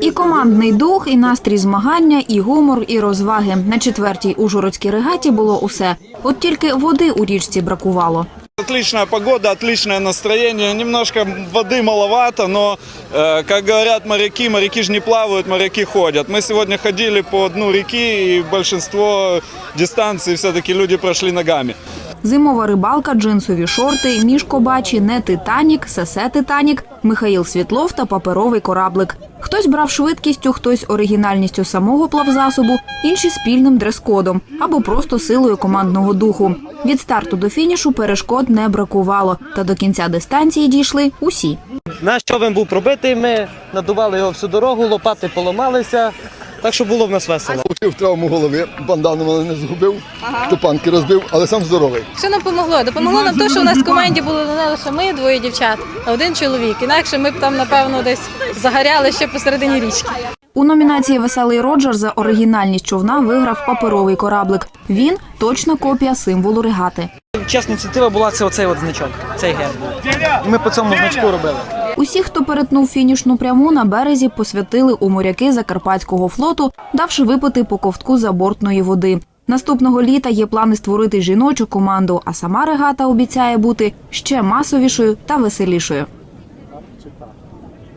І командний дух, і настрій змагання, і гумор, і розваги. На четвертій ужгородській регаті було усе. От тільки води у річці бракувало. Отличная погода, отличное настроение. Немножко воды маловато, но, э, как говорят моряки, моряки же не плавают, моряки ходят. Мы сегодня ходили по дну реки, и большинство дистанций все-таки люди прошли ногами. Зимова рибалка, джинсові шорти, мішко бачі, не Титанік, сесе Титанік, Михаїл Світлов та паперовий кораблик. Хтось брав швидкістю, хтось оригінальністю самого плавзасобу, інші спільним дрес-кодом або просто силою командного духу. Від старту до фінішу перешкод не бракувало, та до кінця дистанції дійшли усі. Наш човен був пробитий, ми надували його всю дорогу, лопати поламалися. Так що було в нас весело. Получив травму голови, бандану мене не згубив, топанки розбив, але сам здоровий. Що нам допомогло? Допомогло нам те, що у нас в команді були не лише ми, двоє дівчат, а один чоловік. Інакше ми б там, напевно, десь загоряли ще посередині річки. У номінації Веселий Роджер за оригінальність човна виграв паперовий кораблик. Він точна копія символу регати. Чесна ініціатива була це оцей от значок, цей герб. Ми по цьому значку робили. Усі, хто перетнув фінішну пряму на березі, посвятили у моряки Закарпатського флоту, давши випити по ковтку забортної води. Наступного літа є плани створити жіночу команду, а сама регата обіцяє бути ще масовішою та веселішою.